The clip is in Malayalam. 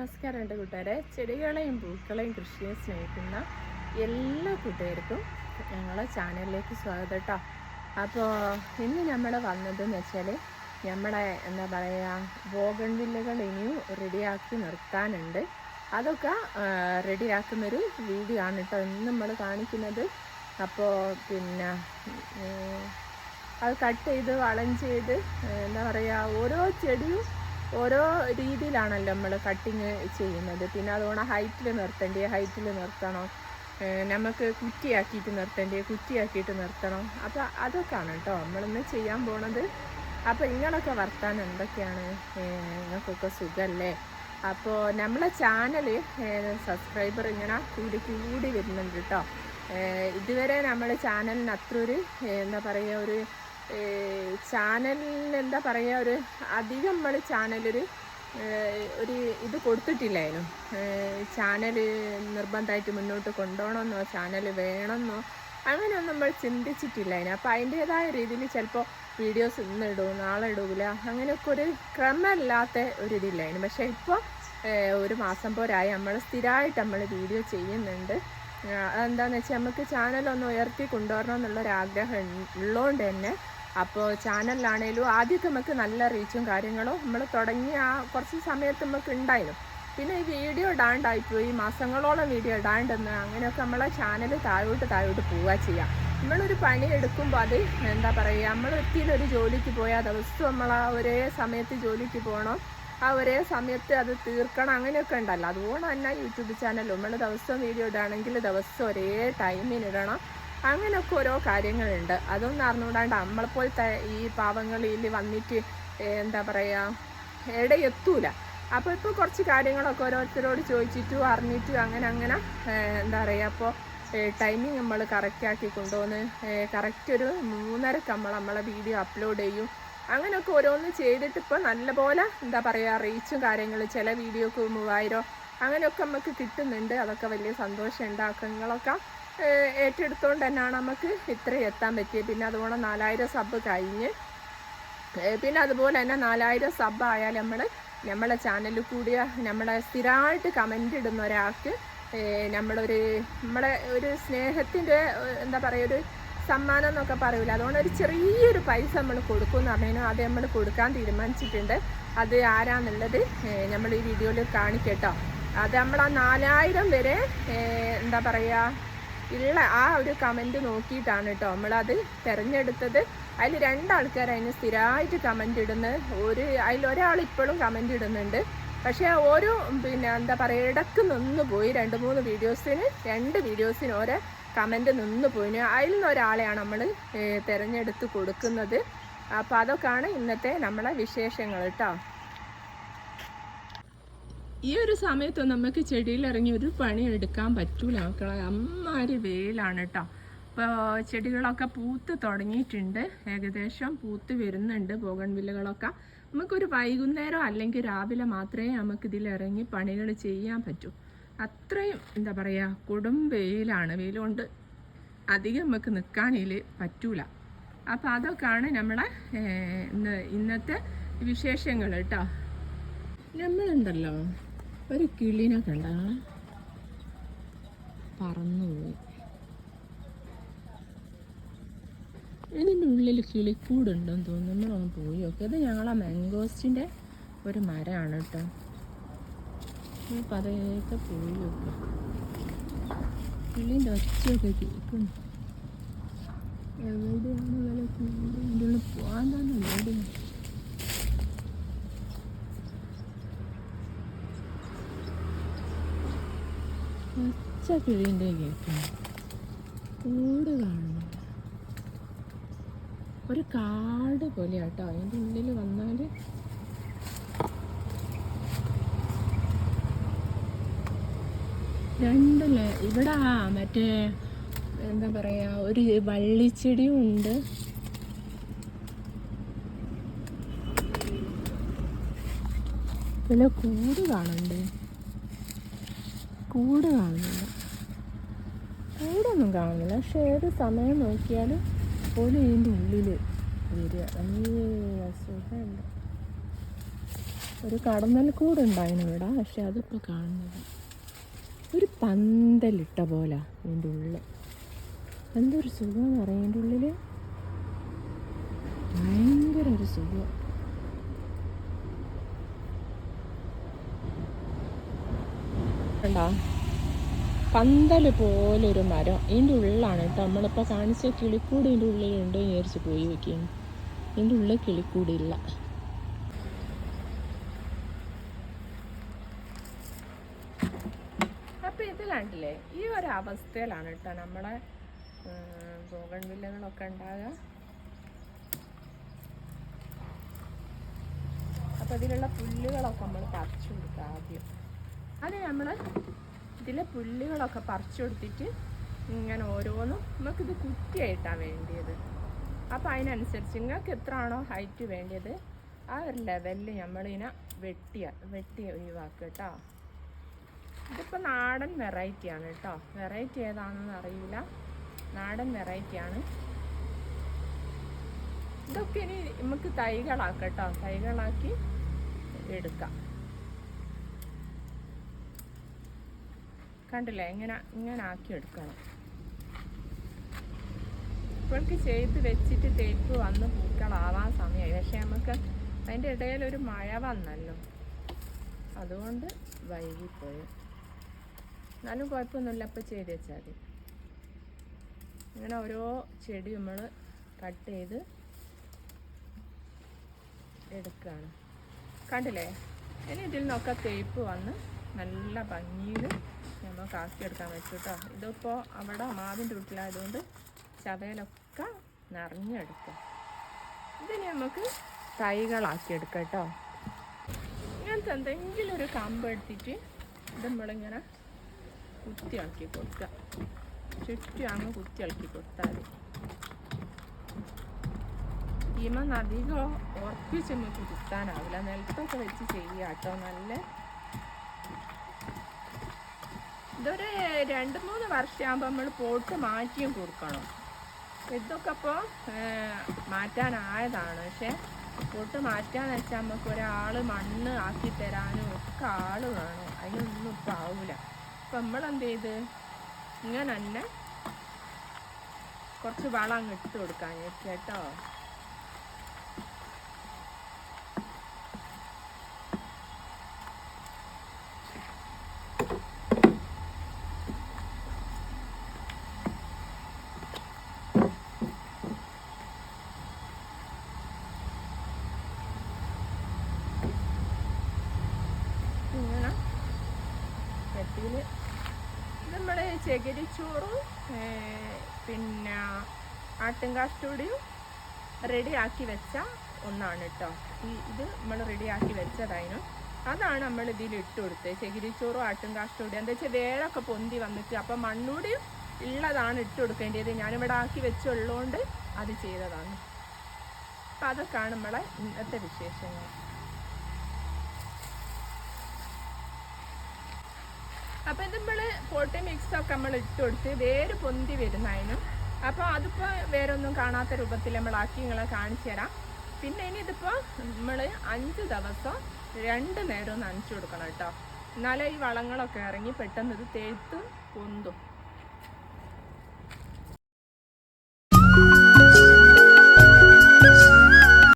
നമസ്കാരം എന്റെ കൂട്ടുകാരെ. ചെടികളെയും പൂക്കളെയും കൃഷിയെയും സ്നേഹിക്കുന്ന എല്ലാ കൂട്ടുകാർക്കും ഞങ്ങളെ ചാനലിലേക്ക് സ്വാഗതം കേട്ടോ. അപ്പോൾ ഇന്ന് നമ്മൾ വന്നതെന്ന് വെച്ചാൽ നമ്മളെ എന്താ പറയുക ബോഗൺവില്ലകൾ ഇനിയും റെഡിയാക്കി നിർത്താനുണ്ട്. അതൊക്കെ റെഡിയാക്കുന്നൊരു വീഡിയോ ആണ് കേട്ടോ ഇന്ന് നമ്മൾ കാണിക്കുന്നത്. അപ്പോൾ പിന്നെ അത് കട്ട് ചെയ്ത് വളം ചെയ്ത് എന്താ പറയുക ഓരോ ചെടിയും ഓരോ രീതിയിലാണല്ലോ നമ്മൾ കട്ടിങ് ചെയ്യുന്നത്. പിന്നെ അതുകൊണ്ട് ഹൈറ്റിൽ നിർത്തേണ്ടേ ഹൈറ്റിൽ നിർത്തണം. നമുക്ക് കുറ്റിയാക്കിയിട്ട് നിർത്തേണ്ടേ കുറ്റിയാക്കിയിട്ട് നിർത്തണം. അപ്പോൾ അതൊക്കെയാണ് കേട്ടോ നമ്മളിന്ന് ചെയ്യാൻ പോണത്. അപ്പോൾ നിങ്ങളൊക്കെ വർത്താൻ എന്തൊക്കെയാണ്? നിങ്ങൾക്കൊക്കെ സുഖമല്ലേ അപ്പോൾ നമ്മളെ ചാനൽ സബ്സ്ക്രൈബർ ഇങ്ങനെ കൂടി കൂടി വരുന്നുണ്ട് കേട്ടോ ഇതുവരെ നമ്മുടെ ചാനലിന് അത്ര ഒരു എന്താ പറയുക ഒരു ചാനലിന് എന്താ പറയുക ഒരു അധികം നമ്മൾ ചാനലൊരു ഒരു ഇത് കൊടുത്തിട്ടില്ലായിരുന്നു. ചാനൽ നിർബന്ധമായിട്ട് മുന്നോട്ട് കൊണ്ടുപോകണമെന്നോ ചാനൽ വേണമെന്നോ അങ്ങനെയൊന്നും നമ്മൾ ചിന്തിച്ചിട്ടില്ലായിരുന്നു. അപ്പോൾ അതിന്റേതായ രീതിയിൽ ചിലപ്പോൾ വീഡിയോസ് ഇന്ന് ഇടും നാളെ ഇടൂല അങ്ങനെയൊക്കെ ഒരു ക്രമമില്ലാത്ത ഒരു ഇതില്ലായിരുന്നു. പക്ഷേ ഇപ്പോൾ ഒരു മാസം പോരായി നമ്മൾ സ്ഥിരമായിട്ട് നമ്മൾ വീഡിയോ ചെയ്യുന്നുണ്ട്. അതെന്താണെന്ന് വെച്ചാൽ നമുക്ക് ചാനലൊന്ന് ഉയർത്തി കൊണ്ടുവരണം എന്നുള്ളൊരാഗ്രഹം ഉള്ളതുകൊണ്ട് തന്നെ അപ്പോൾ ചാനലിലാണേലും ആദ്യമൊക്കെ നമുക്ക് നല്ല റീച്ചും കാര്യങ്ങളും നമ്മൾ തുടങ്ങിയ ആ കുറച്ച് സമയത്ത് നമുക്ക് ഉണ്ടായിരുന്നു. പിന്നെ ഈ വീഡിയോ ഇടാണ്ടായിപ്പോയി മാസങ്ങളോളം വീഡിയോ ഇടാണ്ടെന്ന് അങ്ങനെയൊക്കെ നമ്മളെ ചാനൽ താഴോട്ട് താഴോട്ട് പോവുക ചെയ്യാം. നമ്മളൊരു പണി എടുക്കുമ്പോൾ അത് എന്താ പറയുക നമ്മൾ ഒരു ജോലിക്ക് പോയാൽ ദിവസം നമ്മൾ ആ ഒരേ സമയത്ത് ജോലിക്ക് പോകണം ആ ഒരേ സമയത്ത് അത് തീർക്കണം അങ്ങനെയൊക്കെ ഉണ്ടല്ലോ. അതുകൊണ്ട് തന്നെ യൂട്യൂബ് ചാനൽ നമ്മൾ ദിവസം വീഡിയോ ഇടുകയാണെങ്കിൽ ദിവസം ഒരേ ടൈമിന് ഇടണം. അങ്ങനെയൊക്കെ ഓരോ കാര്യങ്ങളുണ്ട്. അതൊന്നും അറിഞ്ഞുകൂടാണ്ട് നമ്മളെപ്പോലത്തെ ഈ പാവങ്ങളിൽ വന്നിട്ട് എന്താ പറയുക എവിടെ അപ്പോൾ ഇപ്പോൾ കുറച്ച് കാര്യങ്ങളൊക്കെ ഓരോരുത്തരോട് ചോദിച്ചിട്ടും അറിഞ്ഞിട്ടും അങ്ങനെ അങ്ങനെ എന്താ പറയുക അപ്പോൾ ടൈമിങ് നമ്മൾ കറക്റ്റാക്കി കൊണ്ടുവന്ന് കറക്റ്റ് ഒരു മൂന്നരക്ക് നമ്മൾ നമ്മളെ വീഡിയോ അപ്ലോഡ് ചെയ്യും. അങ്ങനെയൊക്കെ ഓരോന്ന് ചെയ്തിട്ട് ഇപ്പോൾ നല്ലപോലെ എന്താ പറയുക റീച്ചും കാര്യങ്ങളും ചില വീഡിയോക്ക് മൂവായിരം അങ്ങനെയൊക്കെ നമുക്ക് കിട്ടുന്നുണ്ട്. അതൊക്കെ വലിയ സന്തോഷം ഉണ്ടാക്കുന്നങ്ങളൊക്കെ ഏറ്റെടുത്തുകൊണ്ട് തന്നെയാണ് നമുക്ക് ഇത്രയും എത്താൻ പറ്റിയത്. പിന്നെ അതുപോലെ നാലായിരം സബ് കഴിഞ്ഞ്. പിന്നെ അതുപോലെ തന്നെ നാലായിരം സബ് ആയാൽ നമ്മൾ നമ്മളെ ചാനലിൽ കൂടിയ നമ്മളെ സ്ഥിരമായിട്ട് കമന്റ് ഇടുന്ന ഒരാൾക്ക് നമ്മളൊരു നമ്മളെ ഒരു സ്നേഹത്തിന്റെ എന്താ പറയുക ഒരു സമ്മാനം എന്നൊക്കെ പറയൂല. അതുകൊണ്ട് ഒരു ചെറിയൊരു പൈസ നമ്മൾ കൊടുക്കും എന്ന് പറഞ്ഞു അത് നമ്മൾ കൊടുക്കാൻ തീരുമാനിച്ചിട്ടുണ്ട്. അത് ആരാന്നുള്ളത് നമ്മൾ ഈ വീഡിയോയിൽ കാണിക്കട്ടോ. അത് നമ്മൾ ആ നാലായിരം വരെ എന്താ പറയുക ഉള്ള ആ ഒരു കമന്റ് നോക്കിയിട്ടാണ് കേട്ടോ നമ്മളത് തിരഞ്ഞെടുത്തത്. അതിൽ രണ്ടാൾക്കാർ അതിന് സ്ഥിരമായിട്ട് കമന്റ് ഇടുന്ന ഒരു അതിൽ ഒരാൾ ഇപ്പോഴും കമന്റ് ഇടുന്നുണ്ട്. പക്ഷേ ഓരോ പിന്നെ എന്താ പറയുക ഇടയ്ക്ക് നിന്ന് പോയി രണ്ട് മൂന്ന് വീഡിയോസിന് രണ്ട് വീഡിയോസിന് ഓരോ കമന്റ് നിന്ന് പോയിന് അതിൽ നിന്ന് ഒരാളെയാണ് നമ്മൾ തിരഞ്ഞെടുത്ത് കൊടുക്കുന്നത്. അപ്പോൾ അതൊക്കെയാണ് ഇന്നത്തെ നമ്മളെ വിശേഷങ്ങൾ കേട്ടോ ഈ ഒരു സമയത്ത് നമുക്ക് ചെടിയിൽ ഇറങ്ങി ഒരു പണി എടുക്കാൻ പറ്റൂല മക്കളെ. അമ്മാരി വെയിലാണ് കേട്ടോ ഇപ്പോൾ ചെടികളൊക്കെ പൂത്ത് തുടങ്ങിയിട്ടുണ്ട്. ഏകദേശം പൂത്ത് വരുന്നുണ്ട് ബോഗൺവില്ലകളൊക്കെ നമുക്കൊരു വൈകുന്നേരം അല്ലെങ്കിൽ രാവിലെ മാത്രമേ നമുക്ക് ഇതിലിറങ്ങി പണികൾ ചെയ്യാൻ പറ്റൂ. അത്രയും എന്താ പറയുക കൊടും വെയിലാണ്. വെയിലുകൊണ്ട് അധികം നമുക്ക് നിൽക്കാനിൽ പറ്റൂല. അപ്പോൾ അതൊക്കെയാണ് നമ്മളെ ഇന്ന് ഇന്നത്തെ വിശേഷങ്ങൾ കേട്ടോ നമ്മളുണ്ടല്ലോ. ഒരു കിളിനെ കണ്ട പറന്നുപോയി. ഇതിന്റെ ഉള്ളിൽ കിളിക്കൂടുണ്ടെന്ന് തോന്നുന്നു. ഒന്ന് പോയി നോക്കി. ഇത് ഞങ്ങളാ മാംഗോസ്റ്റിന്റെ ഒരു മരമാണ് കേട്ടോ. പതയൊക്കെ പോയി നോക്കാം. കിളിന്റെ ഒച്ചയൊക്കെ കേൾക്കുന്നു. എവിടെയാണ് വില കൂട് ഇതിന്റെ ഉള്ളിൽ പോകാൻ തന്നെ എവിടെയാണ് ഒച്ച കിളീന്റെ കേൾക്കുന്നു കൂട് കാണുന്നില്ല ഒരു കാട് പോലെ പോലെയാട്ടോ അതിന്റെ ഉള്ളിൽ വന്നാൽ രണ്ടല്ലേ ഇവിടെ മറ്റേ എന്താ പറയാ ഒരു വള്ളിച്ചെടിയും ഉണ്ട്. പിന്നെ കൂട് കാണണ്ടേ? കൂട് കാണുന്നില്ല. കൂടൊന്നും കാണുന്നില്ല. പക്ഷെ ഏത് സമയം നോക്കിയാലും പോലും ഇതിന്റെ ഉള്ളിൽ വരിക. നല്ല അസുഖമുണ്ട്. ഒരു കടന്നൽ കൂടുണ്ടായിരുന്നു ഇവിടെ പക്ഷെ അതിപ്പോൾ കാണുന്നില്ല. ഒരു പന്തലിട്ട പോലെ ഇതിന്റെ ഉള്ളിൽ എന്തൊരു സുഖം എന്ന് പറയുന്നതിന്റെ ഉള്ളിൽ ഭയങ്കര ഒരു സുഖം. കണ്ടോ? പന്തൽ പോലൊരു മരം. ഇതിന്റെ ഉള്ളിലാണ് കേട്ടോ. നമ്മളിപ്പോൾ കാണിച്ച കിളിക്കൂട് ഇതിന്റെ ഉള്ളിലുണ്ട് വിചാരിച്ച് പോയി വെക്കുന്നു ഇതിന്റെ ഉള്ളിൽ കിളിക്കൂടില്ല. അപ്പം ഇത് കണ്ടില്ലേ? ഈ ഒരു അവസ്ഥയിലാണ് കേട്ടോ നമ്മളെ ബോഗൺ വില്ലകളൊക്കെ ഉണ്ടാകുക അപ്പം ഇതിലുള്ള പുല്ലുകളൊക്കെ നമ്മൾ പറിച്ചു കൊടുക്കുക ആദ്യം. അത് നമ്മൾ ഇതിലെ പുല്ലുകളൊക്കെ പറിച്ചു കൊടുത്തിട്ട് ഇങ്ങനെ ഓരോന്നും നമുക്കിത് കുറ്റിയായിട്ടാണ് വേണ്ടിയത്. അപ്പോൾ അതിനനുസരിച്ച് നിങ്ങൾക്ക് എത്ര ആണോ ഹൈറ്റ് വേണ്ടിയത് ആ ഒരു ലെവലിൽ നമ്മളിങ്ങനെ വെട്ടിയ വെട്ടി ഒഴിവാക്കുക കേട്ടോ. ഇതിപ്പോൾ നാടൻ വെറൈറ്റിയാണ് കേട്ടോ. വെറൈറ്റി ഏതാണെന്ന് അറിയില്ല. നാടൻ വെറൈറ്റിയാണ് ഇതൊക്കെ ഇനി നമുക്ക് തൈകളാക്കട്ടോ കേട്ടോ. തൈകളാക്കി എടുക്കാം. കണ്ടില്ലേ? ഇങ്ങനെ ഇങ്ങനെ ആക്കി എടുക്കണം. ഇപ്പോഴേക്ക് ചെയ്ത് വെച്ചിട്ട് തേപ്പ് വന്ന് പൂക്കളാവാൻ സമയമായി പക്ഷെ നമുക്ക് അതിന്റെ ഇടയിൽ ഒരു മഴ വന്നല്ലോ. അതുകൊണ്ട് വൈകിപ്പോയി. എന്നാലും കുഴപ്പമൊന്നുമില്ല. അപ്പോൾ ചെയ്ത് വെച്ചാൽ മതി. ഇങ്ങനെ ഓരോ ചെടി നമ്മൾ കട്ട് ചെയ്ത് എടുക്കുകയാണ്. കണ്ടില്ലേ? ഇനി ഇതിൽ നിന്നൊക്കെ തേപ്പ് വന്ന് നല്ല ഭംഗിയിൽ നമുക്ക് എടുക്കാൻ വെച്ചു കേട്ടോ ഇതിപ്പോൾ അവിടെ മാവിന്റെ വീട്ടിലായതുകൊണ്ട് ചതയിലൊക്കെ നിറഞ്ഞെടുക്കും. ഇതിനെ നമുക്ക് തൈകളാക്കിയെടുക്കാം കേട്ടോ ഇങ്ങനത്തെ എന്തെങ്കിലും ഒരു കമ്പ് എടുത്തിട്ട് ഇത് നമ്മളിങ്ങനെ കുത്തി ഇളക്കി കൊടുക്കുക. ചുറ്റും അങ്ങ് കുത്തി ഇളക്കി കൊടുത്താൽ മതി. ഈമന്ന് അധികം ഉറപ്പിച്ച് നമുക്ക് കുത്താനാവില്ല. നിലത്തൊക്കെ വെച്ച് ചെയ്യാം കേട്ടോ നല്ല ഇതൊരു രണ്ട് മൂന്ന് വർഷമാകുമ്പോൾ നമ്മൾ പോട്ട് മാറ്റിയും കൊടുക്കണം. ഇതൊക്കെ ഇപ്പോൾ മാറ്റാനായതാണ്. പക്ഷേ പോട്ട് മാറ്റാന്ന് വെച്ചാൽ നമുക്ക് ഒരാൾ മണ്ണ് ആക്കി തരാനും ഒക്കെ ആൾ വേണം. അതിനൊന്നും ഇപ്പം ആവില്ല അപ്പം നമ്മളെന്ത് ചെയ്ത്? ഇങ്ങനെ തന്നെ കുറച്ച് വളം ഇട്ട് കൊടുക്കാൻ കേട്ടോ ഇങ്ങനെ ചട്ടിയിൽ നമ്മൾ ചകിരിച്ചോറും പിന്നെ ആട്ടുംകാഷ്ടൂടിയും റെഡിയാക്കി വെച്ച ഒന്നാണ് കേട്ടോ ഈ ഇത് നമ്മൾ റെഡിയാക്കി വെച്ചതായിരുന്നു അതാണ് നമ്മൾ ഇതിൽ ഇട്ട് കൊടുത്തത്. ചകിരിച്ചോറും ആട്ടുംകാഷ്ടൂടി എന്താ വെച്ചാൽ വേരൊക്കെ പൊന്തി വന്നിട്ട് അപ്പം മണ്ണൂടിയും ഉള്ളതാണ് ഇട്ട് കൊടുക്കേണ്ടത് ഞാനിവിടെ ആക്കി വെച്ചുള്ളതുകൊണ്ട് അത് ചെയ്തതാണ്. അപ്പം അതൊക്കെയാണ് നമ്മളെ ഇന്നത്തെ വിശേഷങ്ങൾ. അപ്പം ഇത് നമ്മൾ പോട്ടി മിക്സ് ഒക്കെ നമ്മൾ ഇട്ട് കൊടുത്ത് വേര് പൊന്തി വരുന്നതിനും അപ്പോൾ അതിപ്പോൾ വേറെ ഒന്നും കാണാത്ത രൂപത്തിൽ നമ്മളാക്കി നിങ്ങളെ കാണിച്ചു തരാം. പിന്നെ ഇനി ഇതിപ്പോൾ നമ്മൾ അഞ്ച് ദിവസം രണ്ട് നേരം നനച്ചു കൊടുക്കണം കേട്ടോ. എന്നാലേ ഈ വളങ്ങളൊക്കെ ഇറങ്ങി പെട്ടെന്ന് ഇത് തേത്ത് പൊന്തും.